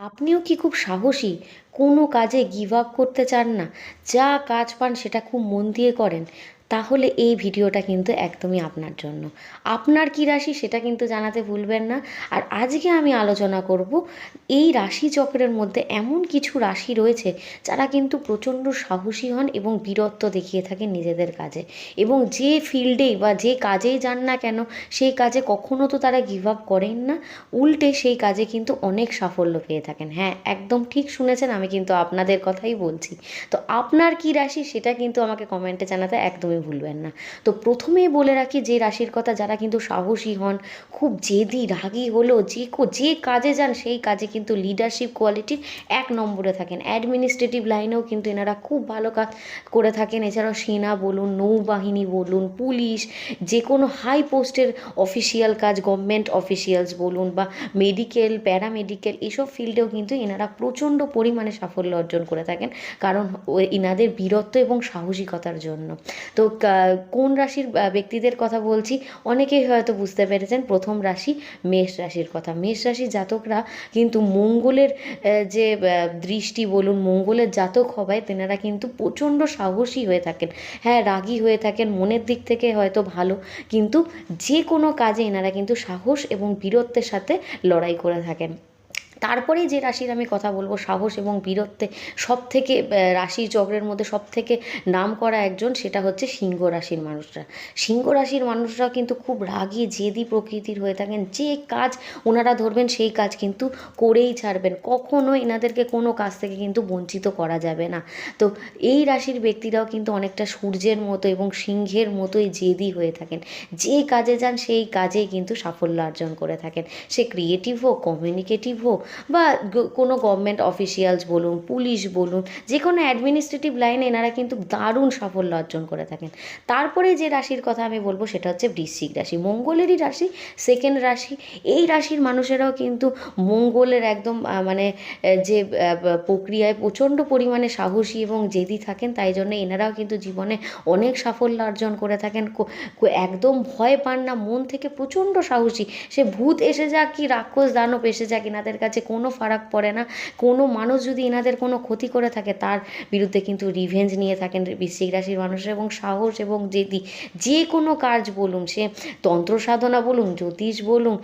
আপনিও কি খুব সাহসী? কোনো কাজে গিভ আপ করতে চান না। যা কাজ পান সেটা খুব মন দিয়ে করেন। তাহলে এই ভিডিওটা কিন্তু একদমই আপনার জন্য। আপনার কী রাশি সেটা কিন্তু জানাতে ভুলবেন না। আর আজকে আমি আলোচনা করব এই রাশি চক্রের মধ্যে এমন কিছু রাশি রয়েছে যারা কিন্তু প্রচণ্ড সাহসী হন এবং বীরত্ব দেখিয়ে থাকেন নিজেদের কাজে। এবং যে ফিল্ডেই বা যে কাজেই যান না কেন, সেই কাজে কখনো তো তারা গিভ আপ করেন না। উল্টে সেই কাজে কিন্তু অনেক সাফল্য পেয়ে থাকেন। হ্যাঁ একদম ঠিক শুনেছেন, আমি কিন্তু আপনাদের কথাই বলছি। তো আপনার কি রাশি সেটা কিন্তু আমাকে কমেন্টে জানাতে একদমই ভুলবেন না। তো প্রথমেই বলে রাখি যে রাশির কথা, যারা কিন্তু সাহসী হন, খুব জেদি, রাগী হলেও যে যে কাজে যান, সেই কাজে কিন্তু লিডারশিপ কোয়ালিটির এক নম্বরে থাকেন। অ্যাডমিনিস্ট্রেটিভ লাইনেও কিন্তু এনারা খুব ভালো কাজ করে থাকেন। এছাড়াও সেনা বলুন, নৌবাহিনী বলুন, পুলিশ যে কোনো হাই পোস্টের অফিসিয়াল কাজ গভর্নমেন্ট অফিসিয়ালস বলুন বা মেডিকেল প্যারামেডিকেল এসব ফিল্ডেও কিন্তু এনারা প্রচণ্ড পরিমাণে সাফল্য অর্জন করে থাকেন। কারণ এনাদের বীরত্ব এবং সাহসিকতার জন্য। তো কোন রাশির ব্যক্তিদের কথা বলছি, অনেকেই হয়তো বুঝতে পেরেছেন প্রথম রাশি মেষ রাশির কথা। মেষ রাশির জাতকরা কিন্তু মঙ্গলের যে দৃষ্টি বলুন, মঙ্গলের জাতক হওয়ায় তেনারা কিন্তু প্রচণ্ড সাহসী হয়ে থাকেন। হ্যাঁ রাগী হয়ে থাকেন, মনের দিক থেকে হয়তো ভালো, কিন্তু যে কোনো কাজে এনারা কিন্তু সাহস এবং বীরত্বের সাথে লড়াই করে থাকেন। তারপরেই যে রাশির আমি কথা বলব, সাহস এবং বীরত্বে সব থেকে রাশি চক্রের মধ্যে সব থেকে নাম করা একজন সেটা হচ্ছে সিংহ রাশির মানুষরা। সিংহ রাশির মানুষরা কিন্তু খুব রাগী, জেদি প্রকৃতির হয়ে থাকেন। যে কাজ ওনারা ধরবেন, সেই কাজ কিন্তু করেই ছাড়বেন। কখনো এনাদেরকে কোনো কাজ থেকে কিন্তু বঞ্চিত করা যাবে না। তো এই রাশির ব্যক্তিরাও কিন্তু অনেকটা সূর্যের মতো এবং সিংহের মতোই জেদি হয়ে থাকেন। যে কাজে যান, সেই কাজেই কিন্তু সাফল্য অর্জন করে থাকেন। সে ক্রিয়েটিভ হোক কমিউনিকেটিভ হোক বা কোনো গভর্নমেন্ট অফিসিয়ালস বলুন পুলিশ বলুন, যে কোনো অ্যাডমিনিস্ট্রেটিভ লাইনে এনারা কিন্তু দারুণ সাফল্য অর্জন করে থাকেন। তারপরে যে রাশির কথা আমি বলব সেটা হচ্ছে বৃশ্চিক রাশি। মঙ্গলেরই রাশি সেকেন্ড রাশি। এই রাশির মানুষেরাও কিন্তু মঙ্গলের একদম মানে যে প্রক্রিয়ায় প্রচণ্ড পরিমাণে সাহসী এবং জেদি থাকেন, তাই জন্য এনারাও কিন্তু জীবনে অনেক সাফল্য অর্জন করে থাকেন। একদম ভয় পান না, মন থেকে প্রচণ্ড সাহসী। সে ভূত এসে যাক কি, রাক্ষস দানব এসে যাক, এনাদের কাছে কোনো ফারাক পড়ে না। কোনো মানুষ যদি এনাদের কোনো ক্ষতি করে থাকে, তার বিরুদ্ধে কিন্তু রিভেঞ্জ নিয়ে থাকেন বৃশ্চিক রাশির মানুষের এবং সাহস এবং জেদি। যে কোনো কাজ বলুন, সে তন্ত্র সাধনা বলুন, জ্যোতিষ বলুন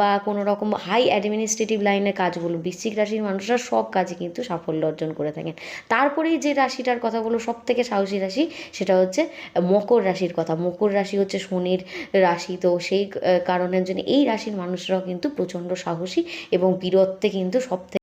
বা কোনো রকম হাই অ্যাডমিনিস্ট্রেটিভ লাইনের কাজ বলুন, বৃশ্চিক রাশির মানুষরা সব কাজে কিন্তু সাফল্য অর্জন করে থাকেন। তারপরেই যে রাশিটার কথা বলব সব থেকে সাহসী রাশি, সেটা হচ্ছে মকর রাশির কথা। মকর রাশি হচ্ছে শনির রাশি, তো সেই কারণের জন্য এই রাশির মানুষরাও কিন্তু প্রচণ্ড সাহসী এবং বীরত্বে কিন্তু সব থেকে